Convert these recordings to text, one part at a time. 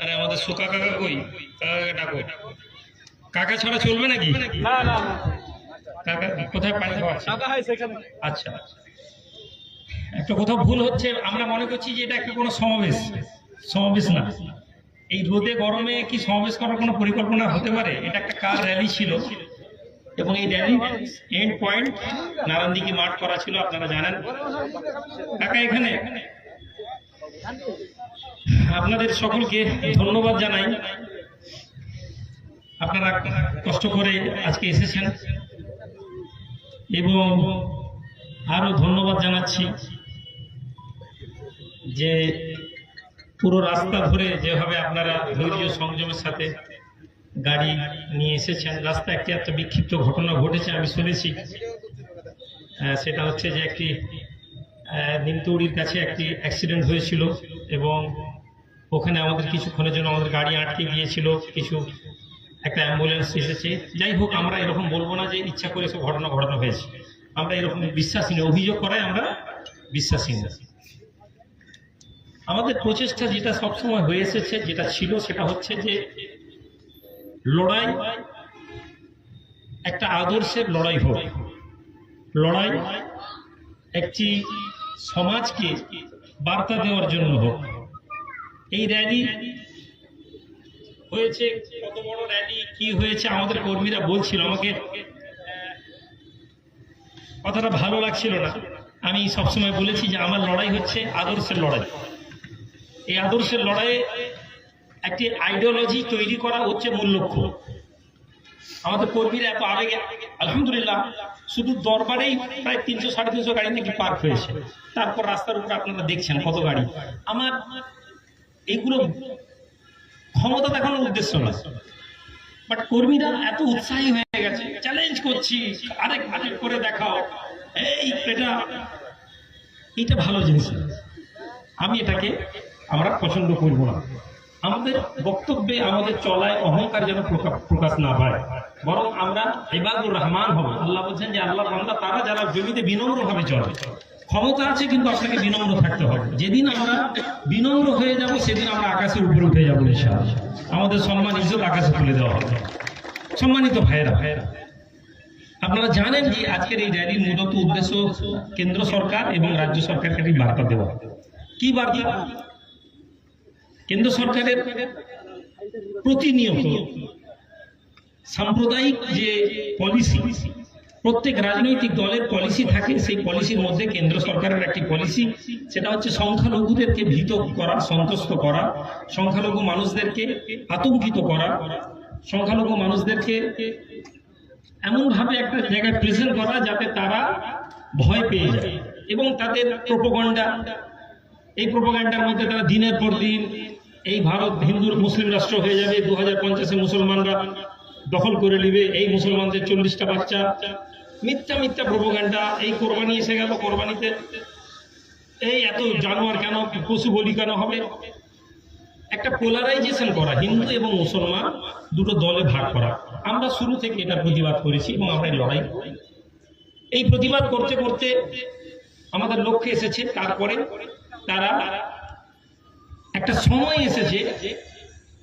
আরে আমাদের সুকা কাকা কই? কাকা ডাকো। কাকা ছাড়া চলবে নাকি? না না কাকা কোথায় পানি আচ্ছা। একটা কোথাও ভুল হচ্ছে আমরা মনে করছি যে এটা একটা কোনো সমাবেশ? সমাবেশ না। এই রোদে গরমে কি সমাবেশ করার কোনো পরিকল্পনা হতে পারে? এটা একটা কার র্যালি ছিল। এবং এই র্যালি এন্ড পয়েন্ট নারায়ণদিঘি মাঠ করা ছিল আপনারা জানেন। কাকা এখানে? আপনাদের সকলকে ধন্যবাদ জানাই। আপনারা কষ্ট করে আজকে এসেছেন এবং আরও ধন্যবাদ জানাচ্ছি যে পুরো রাস্তা ধরে যেভাবে আপনারা ধৈর্য সংযমের সাথে গাড়ি নিয়ে এসেছেন রাস্তা একটি একটা বিক্ষিপ্ত ঘটনা ঘটেছে, আমি শুনেছি। সেটা হচ্ছে যে একটি নিমতৌড়ির কাছে একটি অ্যাক্সিডেন্ট হয়েছিল এবং ওখানে আমাদের কিছুক্ষণের জন্য আমাদের গাড়ি আটকে গিয়েছিল, কিছু একটা অ্যাম্বুলেন্স এসেছে। যাই হোক, আমরা এরকম বলব না যে ইচ্ছা করে সব ঘটনা ঘটনা হয়েছে। আমরা এরকম বিশ্বাসী নেই, অভিযোগ করায় আমরা বিশ্বাসী না আমাদের প্রচেষ্টা যেটা সবসময় হয়ে এসেছে, যেটা ছিল, সেটা হচ্ছে যে লড়াই একটা আদর্শের লড়াই হোক। লড়াই একটি সমাজকে বার্তা দেওয়ার জন্য হোক। এই র্যালি হয়েছে, কত বড় র্যালি কি হয়েছে আমাদের কর্মীরা বলছিল আমাকে। কথাটা ভালো লাগছিল না। আমি সবসময় বলেছি যে আমার লড়াই হচ্ছে আদর্শের লড়াই। এই আদর্শের লড়াইয়ে একটি আইডিওলজি তৈরি করা হচ্ছে মূল লক্ষ্য। আমাদের কর্মীরা এত আবেগে, আলহামদুলিল্লাহ, শুধু দরবারেই প্রায় তিনশো, সাড়ে তিনশো গাড়ি নাকি পার্ক হয়েছে। তারপর রাস্তার উপর আপনারা দেখছেন কত গাড়ি। আমার এইগুলো ক্ষমতা দেখানোর উদ্দেশ্য না। বাট কর্মীরা এত উৎসাহী হয়ে গেছে চ্যালেঞ্জ করছি, আরেক আরেক করে দেখাও। এই এটা এটা ভালো জিনিস আমি এটাকে আমরা পছন্দ করব না। আমাদের বক্তব্যে আমাদের চলায় অহংকার যেন প্রকাশ না পায়। বরং আমরা ইবাদুর রহমান হব। আল্লাহ বলছেন যে, আল্লাহ বান্দা, তারা যারা জমিতে বিনম্রভাবে চলে ক্ষমতা আছে, কিন্তু আপনাকে বিনম্র থাকতে হবে। যেদিন আমরা বিনম্র হয়ে যাব, সেদিন আমরা আকাশের উপরে উঠে যাব, ইনশাআল্লাহ। আমাদের সম্মান, ইজ্জত আকাশে তুলে দেওয়া হবে। সম্মানিত ভাইয়েরা ভাইয়েরা আপনারা জানেন যে আজকের এই র্যালির মূলত উদ্দেশ্য কেন্দ্র সরকার এবং রাজ্য সরকারকে একটি বার্তা দেওয়া। কি বার্তা? কেন্দ্র সরকারের প্রতিনিয়ত সাম্প্রদায়িক যে পলিসি প্রত্যেক রাজনৈতিক দলের পলিসি থাকে, সেই পলিসির মধ্যে কেন্দ্র সরকারের একটি পলিসি সেটা হচ্ছে সংখ্যালঘুদেরকে ভীত করা, সন্তুষ্ট করা, সংখ্যালঘু মানুষদেরকে আতঙ্কিত করা, সংখ্যালঘু মানুষদেরকে এমনভাবে একটা জায়গায় প্রেজেন্ট করা যাতে তারা ভয় পেয়ে যায় এবং তাদের প্রোপোগন্ডা এই প্রোপোগান্ডার মধ্যে তারা দিনের পর দিন এই ভারত হিন্দুর মুসলিম রাষ্ট্র হয়ে যাবে দু হাজার মুসলমানরা দখল করে নেবে, এই মুসলমানদের চল্লিশটা বাচ্চা মিথ্যা মিথ্যা প্রোপোগান্ডা এই কোরবানি এসে গেল, কোরবানিতে এই এত জানোয়ার কেন, পশু বলি কেন হবে? একটা পোলারাইজেশন করা, হিন্দু এবং মুসলমান দুটো দলে ভাগ করা। আমরা শুরু থেকে এটা প্রতিবাদ করেছি এবং আমরা লড়াই এই প্রতিবাদ করতে করতে আমাদের লক্ষ্যে এসেছে, তারপরে তারা একটা সময় এসেছে,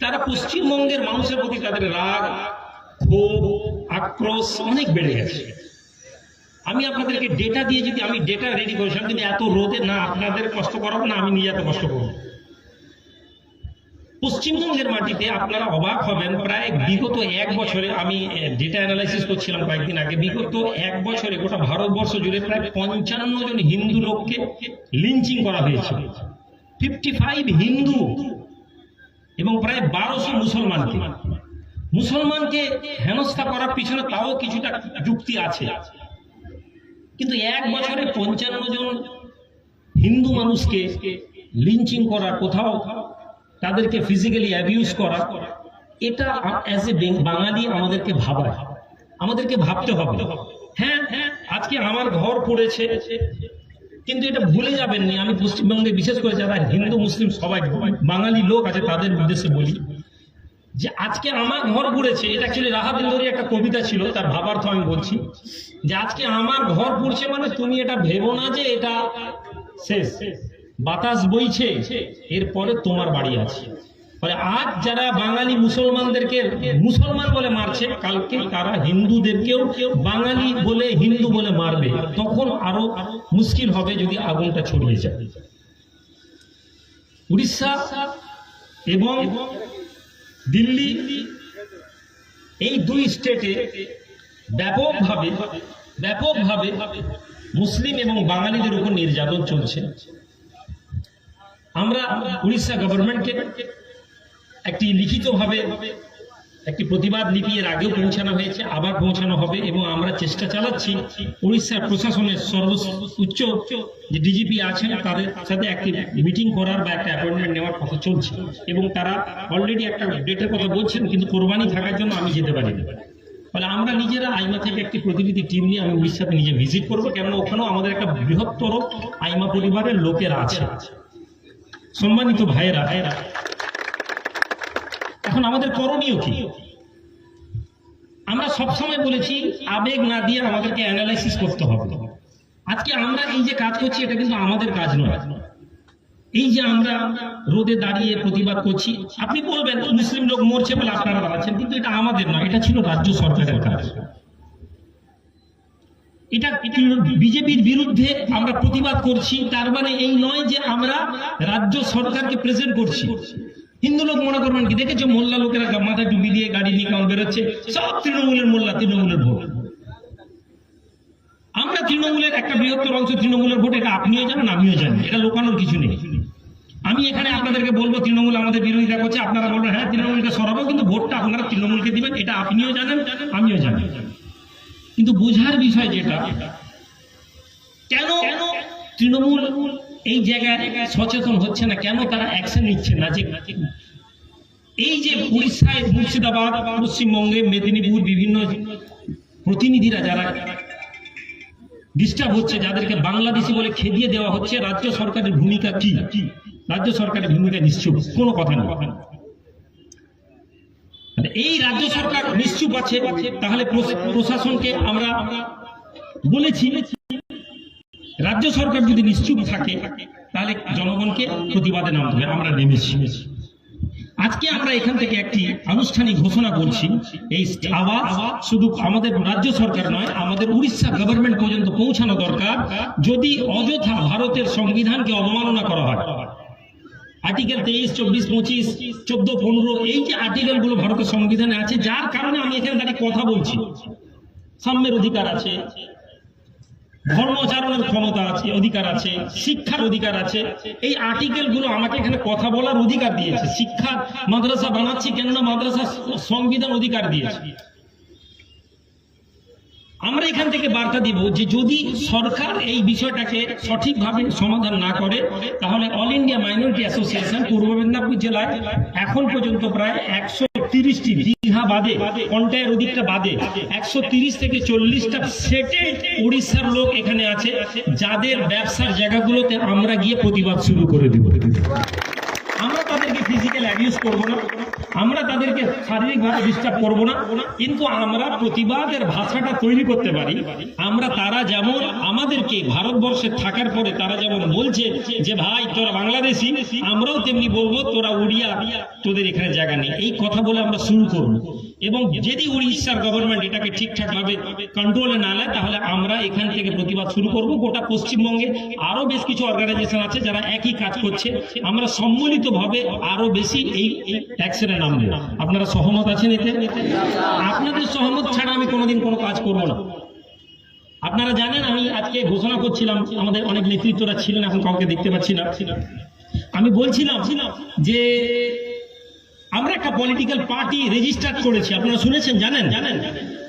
তারা পশ্চিমবঙ্গের মানুষের প্রতি তাদের রাগ, ক্ষোভ, আক্রোশ অনেক বেড়ে গেছে। আমি আপনাদেরকে ডেটা দিয়ে যদি আমি ডেটা রেডি করেছিলাম কিন্তু এত রোদে, না, আপনাদের কষ্ট করাবো না, আমি নিজে এত কষ্ট করব। পশ্চিমবঙ্গের মাটিতে আপনারা অবাক হবেন, প্রায় বিগত এক বছরে আমি ডেটা অ্যানালাইসিস করছিলাম কয়েকদিন আগে, বিগত এক বছরে গোটা ভারতবর্ষ জুড়ে প্রায় পঞ্চান্ন জন হিন্দু লোককে লিঞ্চিং করা হয়েছিল ফিফটি ফাইভ হিন্দু এবং প্রায় বারোশো মুসলমানকে। মুসলমানকে হেনস্থা করার পিছনে তাও কিছুটা যুক্তি আছে। কিন্তু এক বছরে পঞ্চান্ন জন হিন্দু মানুষকে লিঞ্চিং করা কোথাও তাদেরকে ফিজিক্যালি অ্যাবিউজ করা, এটা অ্যাজ এ বাঙালি আমাদেরকে ভাবায়। আমাদেরকে ভাবতে হবে। হ্যাঁ হ্যাঁ আজকে আমার ঘর পড়েছে, কিন্তু এটা ভুলে যাবেন না আমি পশ্চিমবঙ্গে বিশেষ করে যারা হিন্দু, মুসলিম সবাই, বাঙালি লোক আছে, তাদের উদ্দেশ্যে বলি যে আজকে আমার ঘর পুড়েছে, এটা অ্যাকচুয়ালি রাহাত ইন্দোরি একটা কবিতা ছিল, তার ভাবার্থ আমি বলছি। যে আজকে আমার ঘর পুড়ছে মানে তুমি এটা ভেবো না যে এটা শেষ। বাতাস বইছে, এরপরে তোমার বাড়ি আছে। ফলে আজ যারা বাঙালি মুসলমানদেরকে মুসলমান বলে মারছে, কালকে তারা হিন্দুদেরকেও বাঙালি বলে হিন্দু বলে মারবে। তখন আরও মুশকিল হবে যদি আগুনটা ছড়িয়ে যায়। উড়িষ্যা এবং দিল্লি, এই দুই স্টেটে ব্যাপকভাবে ব্যাপকভাবে মুসলিম এবং বাঙালিদের উপর নির্যাতন চলছে। আমরা উড়িষ্যা গভর্নমেন্টকে একটি লিখিতভাবে একটি প্রতিবাদ লিপি এর আগেও পৌঁছানো হয়েছে, আবার পৌঁছানো হবে এবং আমরা চেষ্টা চালাচ্ছি উড়িষ্যার প্রশাসনের সর্ব উচ্চ যে ডিজিপি আছেন তাদের সাথে একটি মিটিং করার বা একটা অ্যাপয়েন্টমেন্ট নেওয়ার কথা চলছে এবং তারা অলরেডি একটা ডেটের কথা বলছেন, কিন্তু কোরবানি থাকার জন্য আমি যেতে পারিনি। ফলে আমরা নিজেরা আইমা থেকে একটি প্রতিনিধি টিম নিয়ে আমি উড়িষ্যাতে নিজে ভিজিট করব, কেননা ওখানেও আমাদের একটা বৃহত্তর আইমা পরিবারের লোকেরা আছে। সম্মানিত ভাইয়েরা ভাইয়েরা এখন আমাদের করণীয় কি? আমরা সবসময় বলেছি, আবেগ না দিয়ে আমাদেরকে অ্যানালাইসিস করতে হবে। আজকে আমরা এই যে কাজ করছি, এটা কিন্তু আমাদের কাজ নয়। এই যে আমরা রোদে দাঁড়িয়ে প্রতিবাদ করছি, আপনি বলবেন, মুসলিম লোক মরছে বলে আপনারা দাঁড়াচ্ছেন কিন্তু এটা আমাদের নয়, এটা ছিল রাজ্য সরকারের কাজ। এটা বিজেপির বিরুদ্ধে আমরা প্রতিবাদ করছি, তার মানে এই নয় যে আমরা রাজ্য সরকারকে প্রেজেন্ট করছি। হিন্দু লোক মনে করবেন কি? দেখেছ মোল্লা লোকেরা মাথায় টুপি দিয়ে গাড়ি নিয়ে কেমন বেরোচ্ছে? সব তৃণমূলের মোল্লা, তৃণমূলের ভোট। আমরা তৃণমূলের একটা বৃহত্তর অংশ তৃণমূলের ভোট, এটা আপনিও জানেন, আমিও জানি। এটা লোকানোর কিছু নেই। আমি এখানে আপনাদেরকে বলব, তৃণমূল আমাদের বিরোধিতা করছে। আপনারা বলবেন হ্যাঁ তৃণমূলকে সরাবো, কিন্তু ভোটটা আপনারা তৃণমূলকে দিবেন। এটা আপনিও জানেন, আমিও জানি। কিন্তু বোঝার বিষয় যেটা, কেন তৃণমূল এই জায়গায় সচেতন হচ্ছে না, কেন তারা অ্যাকশন নিচ্ছে না? যে এই যে উড়িষ্যায় মুর্শিদাবাদ, পশ্চিমবঙ্গে মেদিনীপুর বিভিন্ন প্রতিনিধিরা যারা ডিস্টার্ব হচ্ছে, যাদেরকে বাংলাদেশি বলে খেদিয়ে দেওয়া হচ্ছে, রাজ্য সরকারের ভূমিকা কি? রাজ্য সরকারের ভূমিকা নিশ্চুপ, কোনো কথা মানে এই রাজ্য সরকার নিশ্চুপ আছে, তাহলে প্রশ- প্রশাসনকে আমরা বলেছি। রাজ্য সরকার যদি নিশ্চুপ থাকে, তাহলে জনগণকে প্রতিবাদে নামতে হবে। আমরা নেমেছি। আজকে আমরা এখান থেকে একটি আনুষ্ঠানিক ঘোষণা করছি। এই আওয়াজ শুধু আমাদের রাজ্য সরকার নয়, আমাদের উড়িষ্যা গভর্নমেন্ট পর্যন্ত পৌঁছানো দরকার। যদি অযথা ভারতের সংবিধানকে অবমাননা করা হয় আর্টিকেল তেইশ, চব্বিশ, পঁচিশ, চোদ্দ, পনেরো, এই যে আর্টিকেলগুলো ভারতের সংবিধানে আছে, যার কারণে আমি এখানে দাঁড়িয়ে কথা বলছি। সাম্যের অধিকার আছে। ধর্মাচরণের ক্ষমতা আছে, অধিকার আছে, শিক্ষার অধিকার আছে। এই আর্টিকেলগুলো আমাকে এখানে কথা বলার অধিকার দিয়েছে। শিক্ষা মাদ্রাসা বানাচ্ছি কেননা মাদ্রাসা সংবিধান অধিকার দিয়েছে। আমরা এখান থেকে বার্তা দিব যে যদি সরকার এই বিষয়টাকে সঠিকভাবে সমাধান না করে, তাহলে অল ইন্ডিয়া মাইনরিটি অ্যাসোসিয়েশন পূর্ব মেদিনীপুর জেলায় এখন পর্যন্ত প্রায় একশো তিরিশটি দীঘা বাদে কন্টায়ের ওদিকটা বাদে। একশো তিরিশ থেকে চল্লিশটা সেটে উড়িষ্যার লোক এখানে আছে। যাদের ব্যবসার জায়গাগুলোতে আমরা গিয়ে প্রতিবাদ শুরু করে দিব। অ্যাবিউজ করব না। আমরা তাদেরকে শারীরিকভাবে ডিস্টার্ব করব না। কিন্তু আমরা প্রতিবাদের ভাষাটা তৈরি করতে পারি। আমরা তারা যেমন আমাদেরকে ভারতবর্ষে থাকার পরে তারা যেমন বলছে যে, ভাই, তোরা বাংলাদেশি, আমরাও তেমনি বলব, তোরা উড়িয়া তোদের এখানে জায়গা নেই। এই কথা বলে আমরা শুরু করব। এবং যদি উড়িষ্যার গভর্নমেন্ট এটাকে ঠিকঠাক ভাবে কন্ট্রোলে না নেয়, তাহলে আমরা এখান থেকে প্রতিবাদ শুরু করব। গোটা পশ্চিমবঙ্গে আরও বেশ কিছু অর্গানাইজেশন আছে যারা একই কাজ করছে। আমরা সম্মিলিতভাবে আরও বেশি এই অ্যাকশনে নামবো আপনারা সহমত আছেন এতে? আপনাদের সহমত ছাড়া আমি কোনোদিন কোনো কাজ করব না। আপনারা জানেন, আমি আজকে ঘোষণা করছিলাম, আমাদের অনেক নেতৃত্বরা ছিলেন, এখন কাউকে দেখতে পাচ্ছি না। আমি বলছিলাম যে আমরা একটা পলিটিক্যাল পার্টি রেজিস্টার করেছি আপনারা শুনেছেন জানেন? জানেন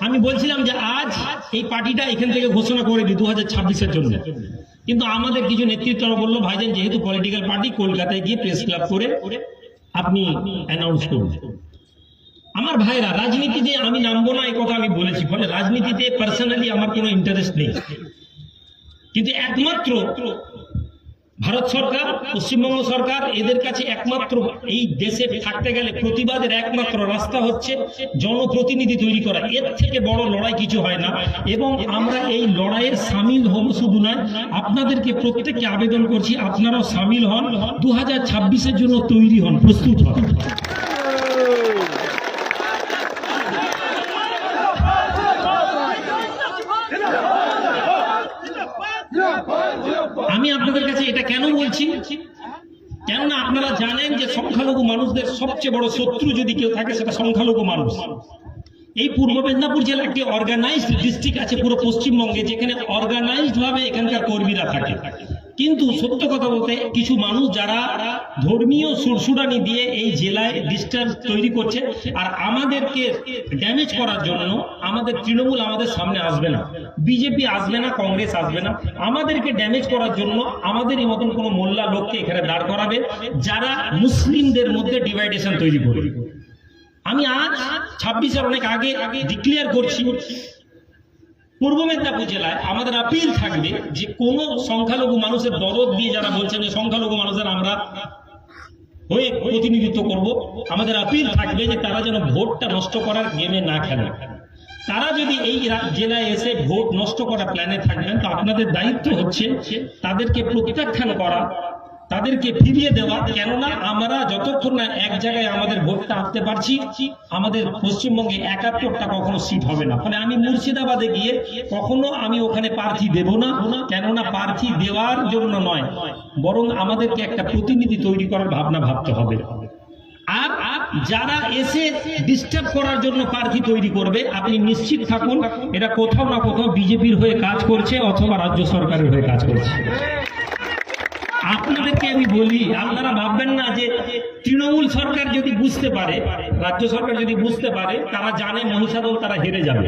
আমি বলছিলাম যে আজ এই পার্টিটা এখান থেকে ঘোষণা করে দিই দু হাজার ছাব্বিশের জন্য। কিন্তু আমাদের কিছু নেতৃত্বরা বলল ভাইজান যেহেতু পলিটিক্যাল পার্টি কলকাতায় গিয়ে প্রেস ক্লাব করে আপনি অ্যানাউন্স করুন। আমার ভাইরা রাজনীতিতে আমি নামবো না এই কথা আমি বলেছি। ফলে রাজনীতিতে পার্সোনালি আমার কোনো ইন্টারেস্ট নেই। কিন্তু একমাত্র ভারত সরকার, পশ্চিমবঙ্গ সরকার এদের কাছে একমাত্র এই দেশে থাকতে গেলে প্রতিবাদের একমাত্র রাস্তা হচ্ছে জনপ্রতিনিধি তৈরি করা। এর থেকে বড় লড়াই কিছু হয় না। এবং আমরা এই লড়াইয়ের সামিল হব শুধু নয়, আপনাদেরকে প্রত্যেককে আবেদন করছি, আপনারাও সামিল হন। দু হাজার জন্য তৈরি হন, প্রস্তুত হন আমি আপনাদের কাছে এটা কেন বলছি কেননা আপনারা জানেন যে সংখ্যালঘু মানুষদের সবচেয়ে বড় শত্রু যদি কেউ থাকে, সেটা সংখ্যালঘু মানুষ। এই পূর্ব মেদিনীপুর জেলা একটি অর্গানাইজড ডিস্ট্রিক্ট আছে পুরো পশ্চিমবঙ্গে, যেখানে অর্গানাইজড ভাবে এখানকার কর্মীরা থাকে। কিন্তু সত্য কথা বলতে কিছু মানুষ যারা ধর্মীয় সুরসুরানি দিয়ে এই জেলায় ডিস্টার্ব তৈরি করছে আর আমাদেরকে ড্যামেজ করার জন্য আমাদের তৃণমূল আমাদের সামনে আসবে না। বিজেপি আসবে না, কংগ্রেস আসবে না। আমাদেরকে ড্যামেজ করার জন্য আমাদেরই মতন কোনো মোল্লা লোককে এখানে দাঁড় করাবে যারা মুসলিমদের মধ্যে ডিভাইডেশন তৈরি করবে। আমি আজ ছাব্বিশের অনেক আগে আগে ডিক্লেয়ার করছি পূর্ব মেদিনীপুর জেলায় আমাদের আপিল থাকবে যে কোন সংখ্যালঘু মানুষের দরদ দিয়ে যারা বলছেন যে সংখ্যালঘু মানুষের আমরা হয়ে প্রতিনিধিত্ব করব, আমাদের আপিল থাকবে যে তারা যেন ভোটটা নষ্ট করার গেমে না খেলে তারা যদি এই জেলায় এসে ভোট নষ্ট করার প্ল্যানে থাকবেন, তো আপনাদের দায়িত্ব হচ্ছে তাদেরকে প্রত্যাখ্যান করা তাদেরকে ফিরিয়ে দেওয়া, কেননা আমরা যতক্ষণ না এক জায়গায় আমাদের ভোটটা আনতে পারছি, আমাদের পশ্চিমবঙ্গে একাত্তরটা কখনো সিট হবে না। মানে আমি মুর্শিদাবাদে গিয়ে কখনো আমি ওখানে প্রার্থী দেব না, কেননা প্রার্থী দেওয়ার জন্য নয়, বরং আমাদেরকে একটা প্রতিনিধি তৈরি করার ভাবনা ভাবতে হবে। আর যারা এসে ডিস্টার্ব করার জন্য প্রার্থী তৈরি করবে, আপনি নিশ্চিত থাকুন, এটা কোথাও না কোথাও বিজেপির হয়ে কাজ করছে অথবা রাজ্য সরকারের হয়ে কাজ করছে। আপনাদেরকে আমি বলি, আপনারা ভাববেন না যে তৃণমূল সরকার যদি বুঝতে পারে, রাজ্য সরকার যদি বুঝতে পারে, তারা জানে মহিষাদল তারা হেরে যাবে।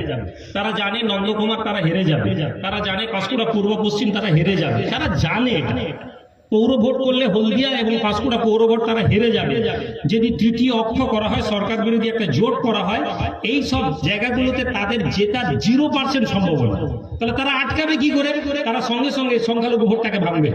তারা জানে নন্দকুমার তারা হেরে যাবে। তারা জানে পাঁশকুড়া পূর্ব পশ্চিম তারা হেরে যাবে। তারা জানে পৌর ভোট করলে হলদিয়া এবং পাঁশকুড়া পৌর ভোট তারা হেরে যাবে। যদি তৃতীয় অক্ষ করা হয়, সরকার বিরোধী একটা জোট করা হয়, এই সব জায়গাগুলোতে তাদের জেতার জিরো পার্সেন্ট সম্ভাবনা। তাহলে তারা আটকাবে কি করে? তারা সঙ্গে সঙ্গে সংখ্যালঘু ভোটটাকে ভাঙবে।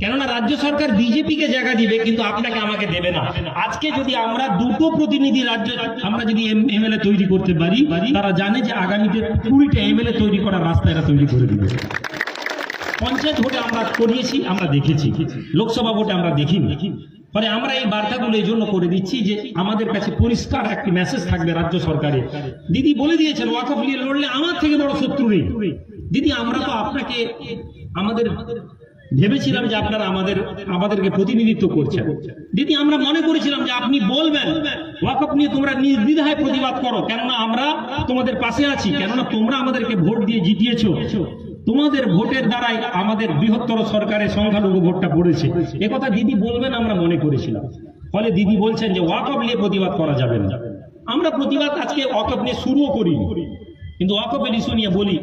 কেননা রাজ্য সরকার বিজেপিকে জায়গা দিবে, কিন্তু আপনাকে আমাকে দেবে না। আজকে যদি আমরা দুটো প্রতিনিধি রাজ্য, আমরা যদি এমএলএ তৈরি করতে পারি, তারা জানে যে আগামীতে কুড়িটা এমএলএ তৈরি করার রাস্তা এরা তৈরি করে দিবে। পঞ্চায়েত ভোটে আমরা করিয়েছি, আমরা দেখেছি। লোকসভা ভোটে আমরা দেখিনি। ফলে আমরা এই বার্তাগুলো এই জন্য করে দিচ্ছি যে আমাদের কাছে পরিষ্কার একটি মেসেজ থাকবে রাজ্য সরকারের। দিদি বলে দিয়েছেন ওয়াকফ নিয়ে লড়লে আমার থেকে বড় শত্রু নেই। দিদি, আমরা তো আপনাকে, আমাদের ভেবেছিলাম যে আপনারা আমাদের, আমাদেরকে প্রতিনিধিত্ব করছেন। দিদি, আমরা মনে করেছিলাম যে আপনি বলবেন ওয়াকফ নিয়ে তোমরা নির্দ্বিধায় প্রতিবাদ করো, কেননা আমরা তোমাদের পাশে আছি, কেননা তোমরা আমাদেরকে ভোট দিয়ে জিতিয়েছো। তোমাদের ভোটের দ্বারাই আমাদের বৃহত্তর সরকারের সংখ্যালঘু ভোটটা পড়েছে। একথা দিদি বলবেন আমরা মনে করেছিলাম। ফলে দিদি বলছেন যে ওয়াকফ নিয়ে প্রতিবাদ করা যাবে না। আমরা প্রতিবাদ আজকে ওয়াকফ নিয়ে শুরুও করি কিন্তু ওয়াকফের ইস্যু নিয়ে বলি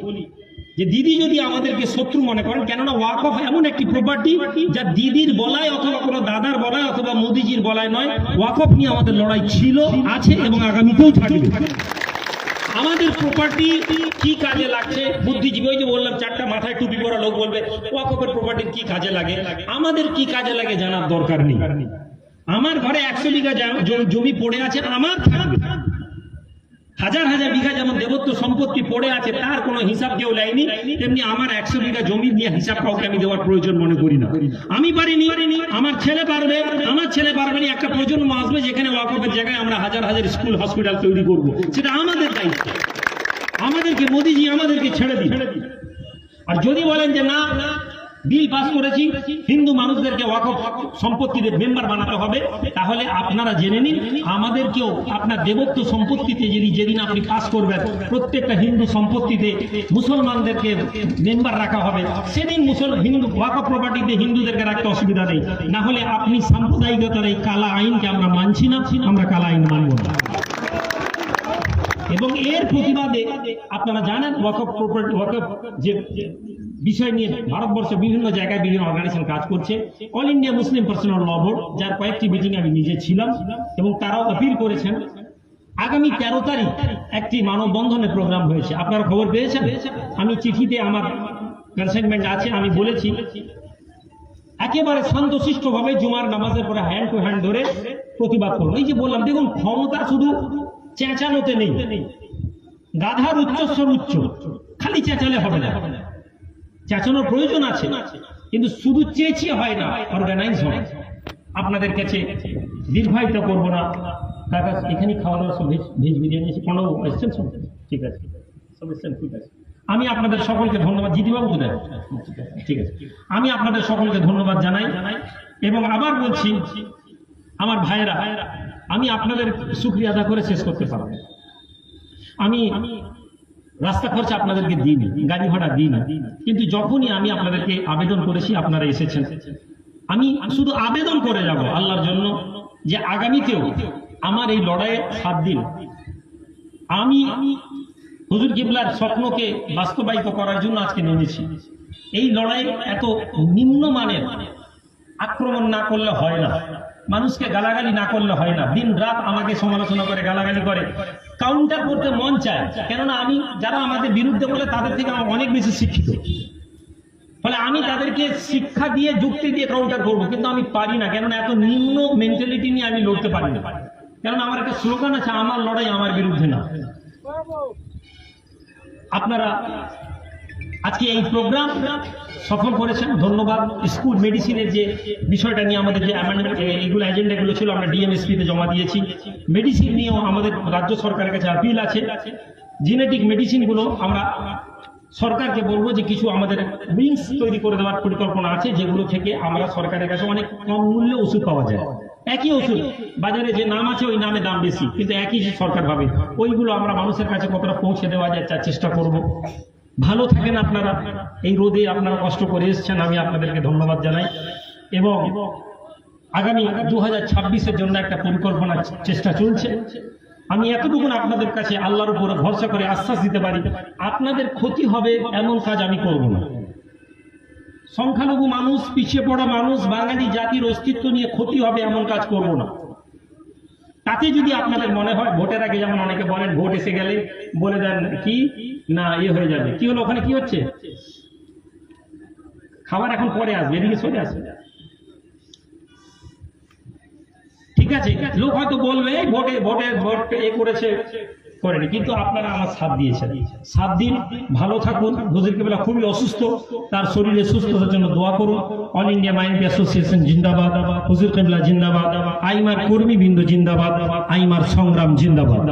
যে দিদি যদি আমাদেরকে শত্রু মনে করেন, কেননা ওয়াকফ এমন একটি প্রপার্টি যা দিদির বলায় অথবা কোনো দাদার বলায় অথবা মোদিজির বলায় নয় ওয়াকফ নিয়ে আমাদের লড়াই ছিল, আছে এবং আগামীতেও থাকবে। আমাদের প্রপার্টি কি কাজে লাগছে? বুদ্ধিজীবী, ওই যে বললাম, চারটা মাথায় টুপি পরা লোক বলবে ওয়াকফের প্রপার্টির কি কাজে লাগে? আমাদের কি কাজে লাগে জানার দরকার নেই। আমার ঘরে একশো বিঘা জমি পড়ে আছে, আমার থাকবে। হাজার হাজার বিঘা যেমন দেবত্ব সম্পত্তি পড়ে আছে, তার কোনো হিসাব কেউ নেয়নি। তেমনি আমার একশো বিঘা জমি নিয়ে হিসাব কাউকে আমি দেওয়ার প্রয়োজন মনে করি না। আমি পারিনি, আমার ছেলে পারবে, আমার ছেলে পারবে না, একটা প্রজন্ম আসবে যেখানে ওয়াকফের জায়গায় আমরা হাজার হাজার স্কুল, হসপিটাল তৈরি করব। সেটা আমাদের দায়িত্ব। আমাদেরকে মোদিজি আমাদেরকে ছেড়ে দিন। আর যদি বলেন যে না বিল পাস করেছি, হিন্দু মানুষদেরকে ওয়াকফ সম্পত্তিতে মেম্বার বানাতে হবে। তাহলে আপনারা জেনে নিন, আমাদেরকেও আপনার দেবত্ব সম্পত্তিতে যদি যেদিন আপনি পাস করবেন, প্রত্যেকটা হিন্দু সম্পত্তিতে মুসলমানদেরকে মেম্বার রাখা হবে। সেদিন মুসল হিন্দু ওয়াকফ প্রপার্টিতে হিন্দুদেরকে রাখতে অসুবিধা নেই। না হলে আপনি সাম্প্রদায়িকতার এই কালা আইনকে আমরা মানছি না, আমরা কালা আইন মানব না। এবং এর প্রতিবাদে আপনারা জানেন, ওয়াকফ প্রপার্টি ওয়াকফ যে যে বিষয় নিয়ে ভারতবর্ষে বিভিন্ন জায়গায় বিভিন্ন অর্গানাইজেশন কাজ করছে। All India Muslim personal law board যার কয়েকটি মিটিং আমি নিজে ছিলাম এবং তারাও আপিল করেছেন। আগামী তেরো তারিখ একটি মানববন্ধনের প্রোগ্রাম হয়েছে। আপনারা খবর পেয়েছেন? আমি চিঠিতে আমার কনসাইনমেন্ট আছে, আমি বলেছি। একেবারে শান্তশিষ্ট ভাবে জুমার নামাজের পরে হ্যান্ড টু হ্যান্ড ধরে প্রতিবাদ করুন। এই যে বললাম, দেখুন, ক্ষমতা শুধু চেঁচানোতে নেই। গাধার উচ্চস্বর উচ্চ, খালি চেঁচালে হবে না। চেঁচানোর প্রয়োজন আছে, কিন্তু শুধু চেঁচিয়ে হয় না অর্গানাইজ হয়। আপনাদের কাছে দীর্ঘায়িত করব না। কাকা এখানে খাওয়া দাওয়া সব ভেজ বিরিয়ানি কোনো এসছেন সব ঠিক আছে। সব এসছেন ঠিক আছে। আমি আপনাদের সকলকে ধন্যবাদ। জিদিবাবু কোথায়? ঠিক আছে। আমি আপনাদের সকলকে ধন্যবাদ জানাই এবং আবার বলছি, আমার ভাইয়েরা, আমি আপনাদের সুক্রিয়া আদা করে শেষ করতে পারব। আমি রাস্তা খরচা আপনাদেরকে দিইনি, গাড়ি ভাড়া দিইনি। কিন্তু যখনই আমি আপনাদেরকে আবেদন করেছি, আপনারা এসেছেন। আমি শুধু আবেদন করে যাব আল্লাহর জন্য যে আগামীতেও আমার এই লড়াইয়ে সাত দিন আমি হুজুর কিবলার স্বপ্নকে বাস্তবায়িত করার জন্য আজকে নেমেছি। এই লড়াই এত নিম্নমানের আক্রমণ না করলে হয় না। মানুষকে গালাগালি না করলে হয় না। দিন রাত আমাকে সমালোচনা করে, গালাগালি করে। কাউন্টার করতে মন চায়। কেননা আমি, যারা আমাদের বিরুদ্ধে বলে, তাদের থেকে আমি অনেক বেশি শিক্ষিত। ফলে আমি তাদেরকে শিক্ষা দিয়ে, যুক্তি দিয়ে কাউন্টার করব, কিন্তু আমি পারি না। কেননা এত নিম্ন মেন্টালিটি নিয়ে আমি লড়তে পারি না। কেননা আমার একটা স্লোগান আছে, আমার লড়াই আমার বিরুদ্ধে না। আপনারা আজকে এই প্রোগ্রাম সফল করেছেন। ধন্যবাদ। স্কুল মেডিসিনের যে বিষয়টা নিয়ে আমাদের যে amendment, এ, এইগুলো এজেন্ডাগুলো ছিল আমরা ডিএমএসপিতে জমা দিয়েছি। মেডিসিন নিয়েও আমাদের রাজ্য সরকারের কাছে আপিল আছে। জেনেটিক মেডিসিনগুলো আমরা সরকারকে বলব যে কিছু আমাদের উইংস তৈরি করে দেওয়ার পরিকল্পনা আছে যেগুলো থেকে আমরা সরকারের কাছে অনেক কম মূল্যে ওষুধ পাওয়া যায়। একই ওষুধ বাজারে যে নাম আছে ওই নামে দাম বেশি কিন্তু একই সরকার ভাবে। ওইগুলো আমরা মানুষের কাছে কতটা পৌঁছে দেওয়া যায় তার চেষ্টা করব। ভালো থাকেন আপনারা। এই রোদে আপনারা কষ্ট করে এসেছেন, আমি আপনাদেরকে ধন্যবাদ জানাই। এবং আগামী দু হাজার জন্য একটা পরিকল্পনা চেষ্টা চলছে। আমি এতটুকু আপনাদের কাছে আল্লাহর উপরে ভরসা করে আশ্বাস দিতে পারি, আপনাদের ক্ষতি হবে এমন কাজ আমি করব না। সংখ্যালঘু মানুষ, পিছিয়ে পড়া মানুষ, বাঙালি জাতির অস্তিত্ব নিয়ে ক্ষতি হবে এমন কাজ করব না। তাতে যদি আপনাদের মনে হয়, ভোটের আগে যেমন অনেকে বলেন, ভোট এসে গেলে বলে দেন কি, না ইয়ে হয়ে যাবে। কি হলো, ওখানে কি হচ্ছে? খাবার এখন পরে আসবে, এদিকে সরে আসবে ঠিক আছে? লোক হয়তো বলবে ভোটে ভোটে, ভোট এ করেছে করেনি। কিন্তু আপনারা আমার সাথ দিয়েছেন। সাত দিন ভালো থাকুন। হুজুর কেবলা খুবই অসুস্থ। তার শরীরে সুস্থতার জন্য দোয়া করুন। অল ইন্ডিয়া মাইন্ড অ্যাসোসিয়েশন জিন্দাবাদ। হুজুর কেবলা জিন্দাবাদ। আইমার কর্মীবৃন্দ জিন্দাবাদ। আইমার সংগ্রাম জিন্দাবাদ।